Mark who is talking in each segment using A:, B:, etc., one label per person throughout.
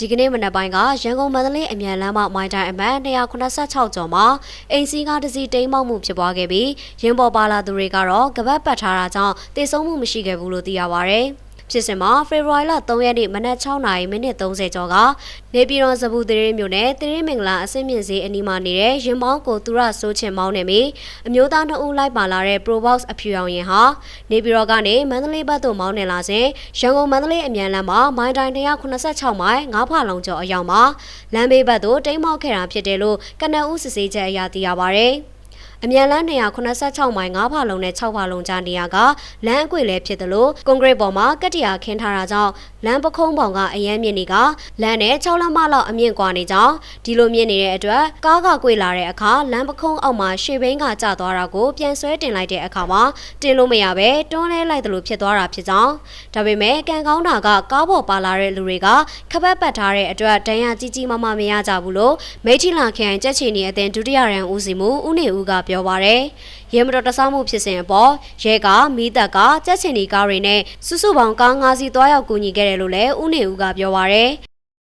A: ဒီကနေ့မနက်ပိုင်းကရန်ကုန်မန္တလေးအမြန်လမ်းမမိုင်းတိုင်းအမှတ်286ကျော်မှာအိမ်စီးကားတစ်စီးတိမ်းမောက်မှုဖြစ်ပွားခဲ့ပြီးရင်းပေါ်ပါလာသူတွေကတော့ကပတ်ပတ်ထားတာကြောင့်တေဆုံးမှုမရှိခဲ့ဘူးလို့သိရပါဗျ။ ဖြစ်စဉ်မှာဖေဖော်ဝါရီလ3ရက်နေ့မနက်6နာရီမိနစ်30ကျော်ကနေပြည်တော်စပူတရေမြို့နယ်တရေမင်္ဂလာအစင်းမြင့်စည်းအနီးမှာနေတဲ့ရင်မောင်းကိုသူရဆိုးချင်မောင်းနေပြီးအမျိုးသားနှစ်ဦးလိုက်ပါလာတဲ့ Probox အဖြူအောင်ရင်ဟာနေပြည်တော်ကနေမန္တလေးဘက်သို့မောင်းနေလာစဉ်ရန်ကုန်မန္တလေးအမြန်လမ်းမှာမိုင်းတိုင်း186မိုင်ငါးဖာလုံကျော်အရောက်မှာလမ်းဘေးဘက်သို့တိမ်းမောက်ခဲ့တာဖြစ်တယ်လို့ကနအူးစစ်ဆေးချက်အရသိရပါဗျ။ အမြန်လမ်း186မိုင်9ဖာလုံနဲ့6ဖာလုံကြားနေရာကလမ်းအကွေလည်းဖြစ်တယ်လို့ကွန်ကရစ်ပေါ်မှာကတ္တရာခင်းထားတာကြောင့်လမ်းပခုံးပေါင်ကအရန်မြင့်နေကလမ်းနဲ့6လမ်းမလောက်အမြင့်ကွာနေကြောင်းဒီလိုမြင့်နေတဲ့အတွက်ကားကကွေလာတဲ့အခါလမ်းပခုံးအောက်မှာရှေ့ဘင်းကကျသွားတာကိုပြန်ဆွဲတင်လိုက်တဲ့အခါမှာတင်လို့မရပဲတွန်းလဲလိုက်တယ်လို့ဖြစ်သွားတာဖြစ်ကြောင်းဒါပေမဲ့ကံကောင်းတာကကားပေါ်ပါလာတဲ့လူတွေကခပတ်ပတ်ထားတဲ့အတွက်ဒဏ်ရာကြီးကြီးမားမားမရကြဘူးလို့မိထီလာခရိုင်ကြက်ချီနေအသင်းဒုတိယရန်ဦးစီးမှုဦးနေဦးကပြောပါရယ်ရဲမတော်တဆမှုဖြစ်စဉ်အပေါ်ရဲကမိသက်ကကြက်ချင်ဒီကားတွေနဲ့စုစုပေါင်းကား၅စီးသွားရောက်ကူညီခဲ့တယ်လို့လည်းဦးနေဦးကပြောပါရယ်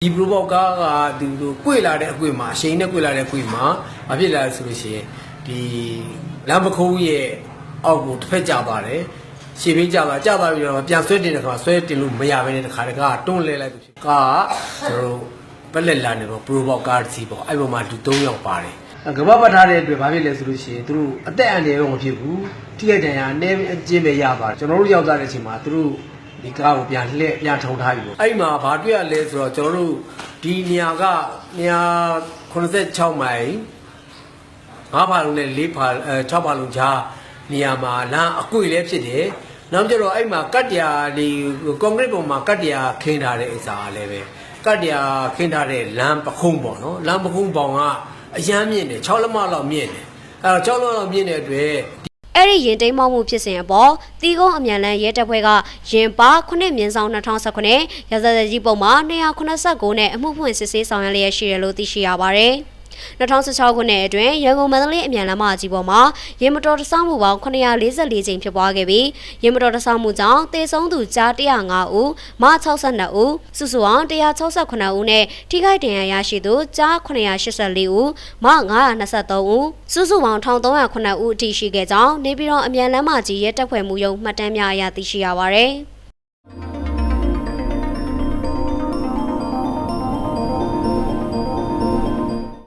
B: ဒီပရိုဘောက်ကားကဒီလို꿰လာတဲ့အကွေ့မှာအရှိန်နဲ့꿰လာတဲ့အကွေ့မှာမဖြစ်လာလဲဆိုလို့ရှိရင်ဒီလမ်းပခုံးရဲ့အောက်ကိုတစ်ဖက်ကျပါတယ်ရှေ့ဘင်းကျပါကျပါပြီးတော့ပြန်ဆွဲတင်တဲ့ခါဆွဲတင်လို့မရဘဲနဲ့တခါတခါတွန်းလဲလိုက်လို့ဖြစ်ကားကကျွန်တော်တို့ပက်လက်လာနေတော့ပရိုဘောက်ကားတစ်စီးပေါ့အဲ့ပေါ်မှာလူ၃ယောက်ပါတယ် ကဘာပတ်ထားတဲ့အတွက်ဘာဖြစ်လဲဆိုလို့ရှိရင်သူတို့အသက်အန္တရာယ်တော့မဖြစ်ဘူးထိခိုက်ဒဏ်ရာအနည်းအကျဉ်းပဲရပါတယ်ကျွန်တော်တို့ရောက်သွားတဲ့အချိန်မှာသူတို့ဒီကားကိုပြန်လှည့်ပြန်ထုံထားပြီပေါ့အဲ့မှာဘာတွေ့ရလဲဆိုတော့ကျွန်တော်တို့ဒီနေရာက186မိုင်ငါးဖာလုံးနဲ့၄ဖာအဲ6ဖာလုံးကြားနေရာမှာလမ်းအကွေလည်းဖြစ်တယ်နောက်ကျတော့အဲ့မှာကတ်တရာဒီကွန်ကရစ်ပေါ်မှာကတ်တရာခင်းထားတဲ့အစာလည်းပဲကတ်တရာခင်းထားတဲ့လမ်းပခုံးပေါ့နော်လမ်းပခုံးပေါင်က အရမ်းမြင့်တယ်6လက်မလောက်မြင့်တယ်အဲ့တော့6လက်မလောက်မြင့်တဲ့အတွက်
A: အဲ့ဒီရင်တိမ်မောက်မှုဖြစ်စဉ်အပေါ်တီကုန်းအမြန်လန်းရဲတပ်ဖွဲ့ကရင်ပါ9မြင်းဆောင်2019ရာဇသကြီးပုံမှာ289နဲ့အမှုဖွင့်စစ်ဆေးဆောင်ရွက်လျက်ရှိတယ်လို့သိရှိရပါတယ်။ 2016ခုနှစ်အတွင်းရန်ကုန်မန္တလေးအမြန်လမ်းမကြီးပေါ်မှာရေမတော်တဆမှုပေါင်း944ကြိမ်ဖြစ်ပွားခဲ့ပြီးရေမတော်တဆမှုကြောင့်တေဆုံးသူကြား105ဦးမ62ဦးစုစုပေါင်း168ဦးနဲ့ထိခိုက်ဒဏ်ရာရရှိသူကြား984ဦးမ923ဦးစုစုပေါင်း1309ဦးအထိရှိခဲ့ကြောင်းနေပြည်တော်အမြန်လမ်းမကြီးရဲတပ်ဖွဲ့မှုရုံးမှတ်တမ်းများအရသိရှိရပါဗျ။